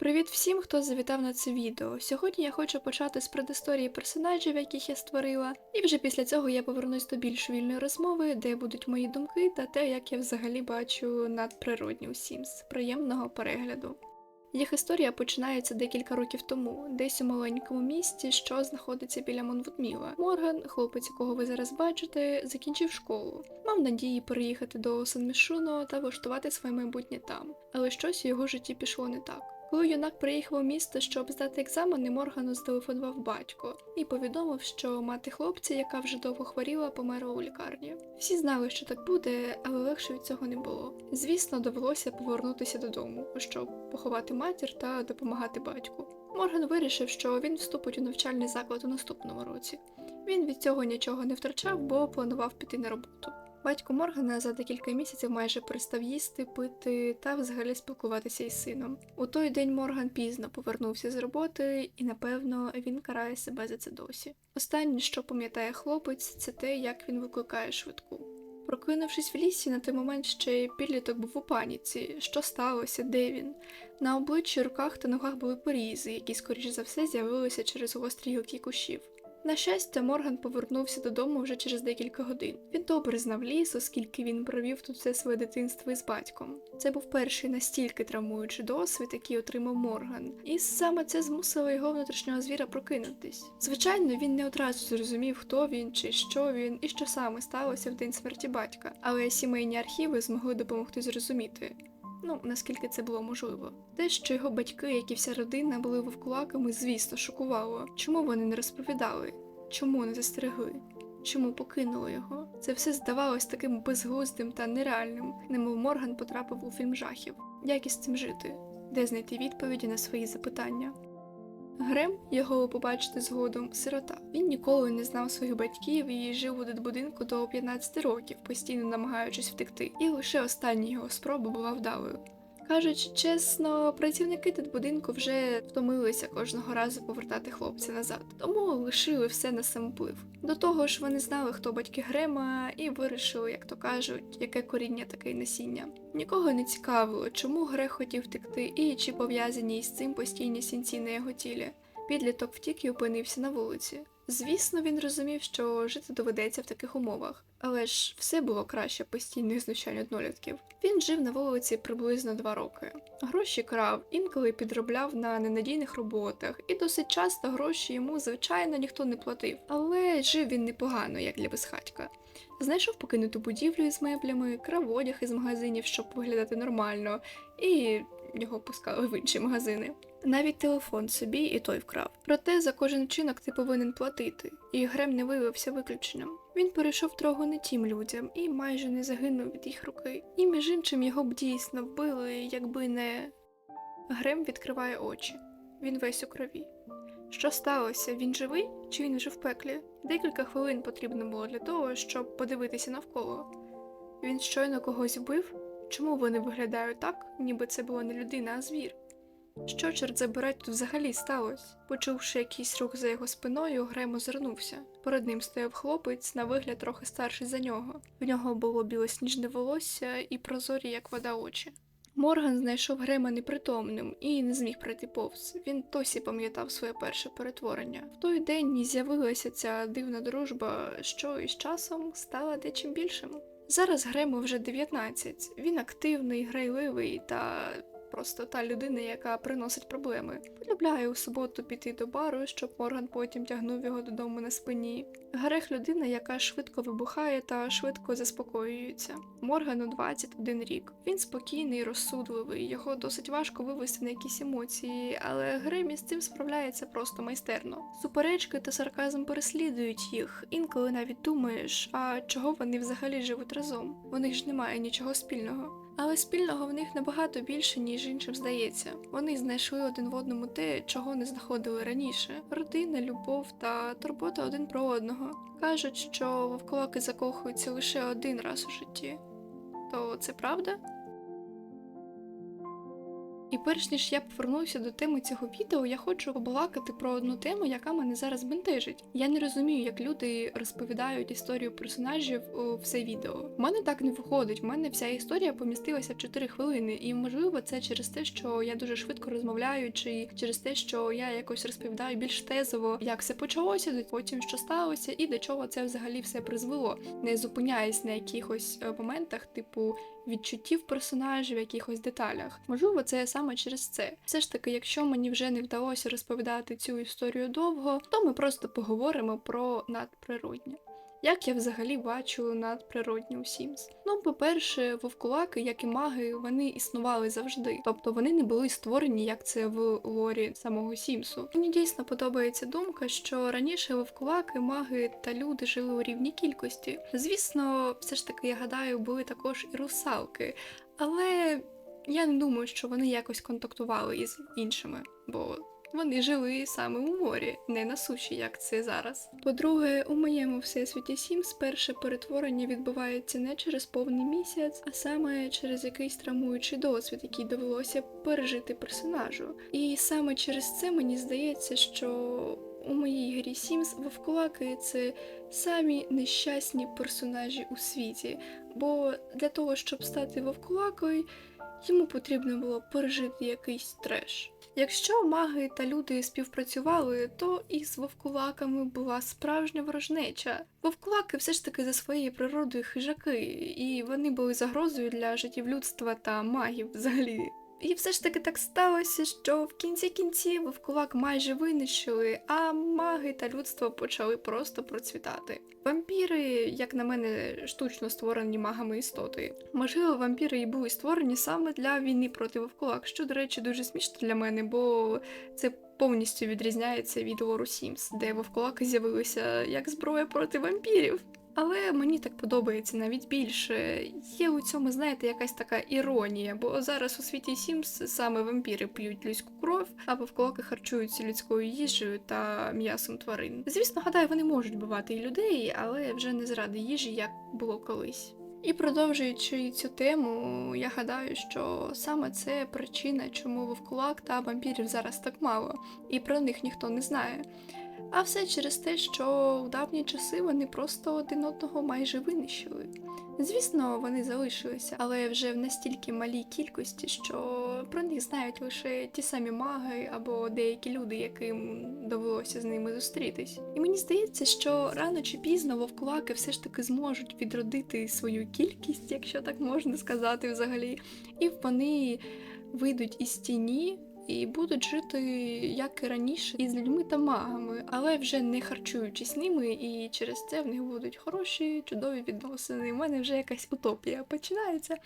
Привіт всім, хто завітав на це відео. Сьогодні я хочу почати з предісторії персонажів, яких я створила, і вже після цього я повернусь до більш вільної розмови, де будуть мої думки та те, як я взагалі бачу надприродні у Sims. Приємного перегляду. Їх історія починається декілька років тому, десь у маленькому місті, що знаходиться біля Монвудміла. Морган, хлопець, якого ви зараз бачите, закінчив школу. Мав надії переїхати до Санмішуно та влаштувати своє майбутнє там, але щось у його житті пішло не так. Коли юнак приїхав у місто, щоб здати екзамени, Моргану зателефонував батько і повідомив, що мати хлопця, яка вже довго хворіла, померла у лікарні. Всі знали, що так буде, але легше від цього не було. Звісно, довелося повернутися додому, щоб поховати матір та допомагати батьку. Морган вирішив, що він вступить у навчальний заклад у наступному році. Він від цього нічого не втрачав, бо планував піти на роботу. Батько Моргана за декілька місяців майже перестав їсти, пити та взагалі спілкуватися із сином. У той день Морган пізно повернувся з роботи, і напевно він карає себе за це досі. Останнє, що пам'ятає хлопець, це те, як він викликає швидку. Прокинувшись в лісі, на той момент ще підліток був у паніці. Що сталося, де він? На обличчі, руках та ногах були порізи, які, скоріш за все, з'явилися через гострі гілки кущів. На щастя, Морган повернувся додому вже через декілька годин. Він добре знав ліс, оскільки він провів тут все своє дитинство із батьком. Це був перший настільки травмуючий досвід, який отримав Морган, і саме це змусило його внутрішнього звіра прокинутись. Звичайно, він не одразу зрозумів, хто він чи що він, і що саме сталося в день смерті батька, але сімейні архіви змогли допомогти зрозуміти. Ну, наскільки це було можливо. Те, що його батьки, як і вся родина, були вовкулаками, звісно, шокувало. Чому вони не розповідали? Чому не застерегли? Чому покинули його? Це все здавалось таким безглуздим та нереальним, немов Морган потрапив у фільм жахів. Як із цим жити? Де знайти відповіді на свої запитання? Грем, його ви побачите згодом, сирота. Він ніколи не знав своїх батьків і жив у дитбудинку до 15 років, постійно намагаючись втекти, і лише остання його спроба була вдалою. Кажучи чесно, працівники дитбудинку вже втомилися кожного разу повертати хлопця назад, тому лишили все на самоплив. До того ж, вони знали, хто батьки Грема, і вирішили, як то кажуть, яке коріння таке й насіння. Нікого не цікавило, чому Грех хотів втекти і чи пов'язані із цим постійні сінці на його тілі. Підліток втік і опинився на вулиці. Звісно, він розумів, що жити доведеться в таких умовах, але ж все було краще постійних знущань однолітків. Він жив на вулиці приблизно два роки. Гроші крав, інколи підробляв на ненадійних роботах, і досить часто гроші йому, звичайно, ніхто не платив. Але жив він непогано, як для безхатька. Знайшов покинуту будівлю із меблями, крав одяг із магазинів, щоб виглядати нормально, і його пускали в інші магазини. Навіть телефон собі і той вкрав. Проте за кожен вчинок ти повинен платити, і Грем не виявився виключенням. Він перейшов дорогу не тим людям і майже не загинув від їх руки. І між іншим його б дійсно вбили, якби не. Грем відкриває очі. Він весь у крові. Що сталося? Він живий чи він вже в пеклі? Декілька хвилин потрібно було для того, щоб подивитися навколо. Він щойно когось вбив? Чому вони виглядають так, ніби це була не людина, а звір? Що, чорт забирать, тут взагалі сталося? Почувши якийсь рух за його спиною, Грем озирнувся. Перед ним стояв хлопець, на вигляд трохи старший за нього. В нього було білосніжне волосся і прозорі, як вода очі. Морган знайшов Грема непритомним і не зміг пройти повз. Він досі пам'ятав своє перше перетворення. В той день з'явилася ця дивна дружба, що із часом стала дечим більшим. Зараз Грему вже 19. Він активний, грайливий та просто та людина, яка приносить проблеми. Полюбляє у суботу піти до бару, щоб Морган потім тягнув його додому на спині. Грех людина, яка швидко вибухає та швидко заспокоюється. Моргану 21 рік. Він спокійний, розсудливий, його досить важко вивести на якісь емоції, але Гремі з цим справляється просто майстерно. Суперечки та сарказм переслідують їх. Інколи навіть думаєш, а чого вони взагалі живуть разом? У них ж немає нічого спільного. Але спільного в них набагато більше, ніж іншим здається. Вони знайшли один в одному те, чого не знаходили раніше: родина, любов та турбота один про одного. Кажуть, що вовковаки закохуються лише один раз у житті. То це правда? І перш ніж я повернуся до теми цього відео, я хочу побалакати про одну тему, яка мене зараз бентежить. Я не розумію, як люди розповідають історію персонажів у все відео. У мене так не виходить. У мене вся історія помістилася в 4 хвилини, і можливо це через те, що я дуже швидко розмовляю, чи через те, що я якось розповідаю більш тезово, як все почалося, потім що сталося, і до чого це взагалі все призвело, не зупиняясь на якихось е, моментах, типу відчуттів персонажів, якихось деталях. Можливо, це саме через це. Все ж таки, якщо мені вже не вдалося розповідати цю історію довго, то ми просто поговоримо про надприроднє. Як я взагалі бачу надприродні у Сімс? Ну, по-перше, вовкулаки, як і маги, вони існували завжди. Тобто вони не були створені, як це в лорі самого Сімсу. Мені дійсно подобається думка, що раніше вовкулаки, маги та люди жили у рівній кількості. Звісно, все ж таки, я гадаю, були також і русалки, але я не думаю, що вони якось контактували із іншими, бо вони жили саме у морі, не на суші, як це зараз. По-друге, у моєму всесвіті Сімс перше перетворення відбувається не через повний місяць, а саме через якийсь травмуючий досвід, який довелося пережити персонажу. І саме через це мені здається, що у моїй грі Сімс вовкулаки це самі нещасні персонажі у світі. Бо для того, щоб стати вовкулакою, йому потрібно було пережити якийсь треш. Якщо маги та люди співпрацювали, то і з вовкулаками була справжня ворожнеча. Вовкулаки все ж таки за своєю природою хижаки, і вони були загрозою для життів людства та магів взагалі. І все ж таки так сталося, що в кінці кінців вовкулак майже винищили, а маги та людство почали просто процвітати. Вампіри, як на мене, штучно створені магами істоти. Можливо, вампіри і були створені саме для війни проти вовкулак, що, до речі, дуже смішно для мене, бо це повністю відрізняється від лору Сімс, де вовкулаки з'явилися як зброя проти вампірів. Але мені так подобається навіть більше. Є у цьому, знаєте, якась така іронія, бо зараз у світі Сімс саме вампіри п'ють людську кров, а вовкулаки харчуються людською їжею та м'ясом тварин. Звісно, гадаю, вони можуть бувати і людей, але вже не заради їжі, як було колись. І продовжуючи цю тему, я гадаю, що саме це причина, чому вовкулак та вампірів зараз так мало, і про них ніхто не знає. А все через те, що в давні часи вони просто один одного майже винищили. Звісно, вони залишилися, але вже в настільки малій кількості, що про них знають лише ті самі маги або деякі люди, яким довелося з ними зустрітись. І мені здається, що рано чи пізно вовкулаки все ж таки зможуть відродити свою кількість, якщо так можна сказати взагалі, і вони вийдуть із тіні і будуть жити як і раніше із людьми та магами, але вже не харчуючись ними, і через це в них будуть хороші, чудові відносини. У мене вже якась утопія починається.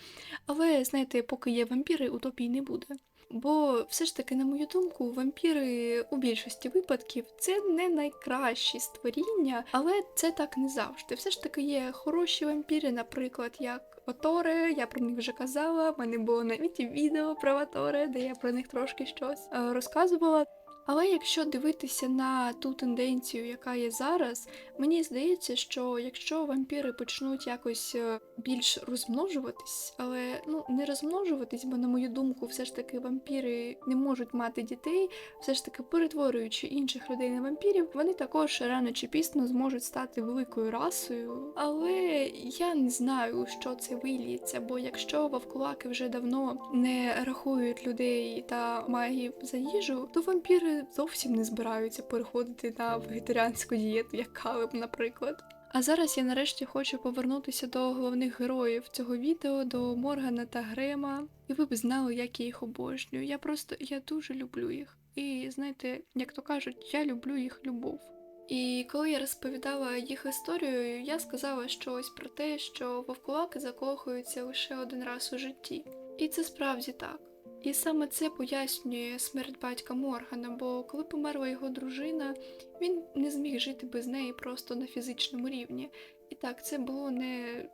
Але знаєте, поки є вампіри, утопії не буде. Бо все ж таки, на мою думку, вампіри у більшості випадків це не найкращі створіння, але це так не завжди. Все ж таки є хороші вампіри, наприклад, як Ваторе, я про них вже казала. в мене було навіть відео про Ваторе, де я про них трошки щось е, розказувала. Але якщо дивитися на ту тенденцію, яка є зараз, мені здається, що якщо вампіри почнуть якось е, більш розмножуватись, але ну не розмножуватись, бо на мою думку, все ж таки вампіри не можуть мати дітей, все ж таки перетворюючи інших людей на вампірів, вони також рано чи пізно зможуть стати великою расою. Але я не знаю, що це виліється, бо якщо вовкулаки вже давно не рахують людей та магів за їжу, то вампіри зовсім не збираються переходити на вегетаріанську дієту, як Калеб, наприклад. А зараз я нарешті хочу повернутися до головних героїв цього відео, до Моргана та Грема. І ви б знали, як я їх обожнюю. Я просто я дуже люблю їх. І знаєте, як то кажуть, я люблю їх любов. І коли я розповідала їх історію, я сказала щось про те, що вовкулаки закохуються лише один раз у житті. І це справді так. І саме це пояснює смерть батька Моргана, бо коли померла його дружина, він не зміг жити без неї просто на фізичному рівні. І так, це було не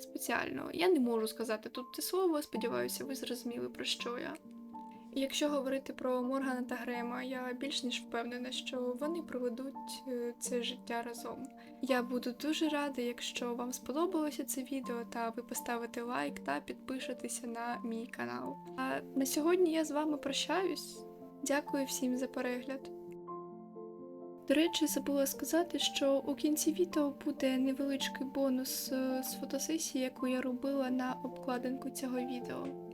спеціально. Я не можу сказати тут це слово, сподіваюся, ви зрозуміли, про що я. Якщо говорити про Моргана та Грема, я більш ніж впевнена, що вони проведуть е, це життя разом. Я буду дуже рада, якщо вам сподобалося це відео, та ви поставите лайк та підпишетеся на мій канал. А на сьогодні я з вами прощаюсь. Дякую всім за перегляд. До речі, забула сказати, що у кінці відео буде невеличкий бонус е, з фотосесії, яку я робила на обкладинку цього відео.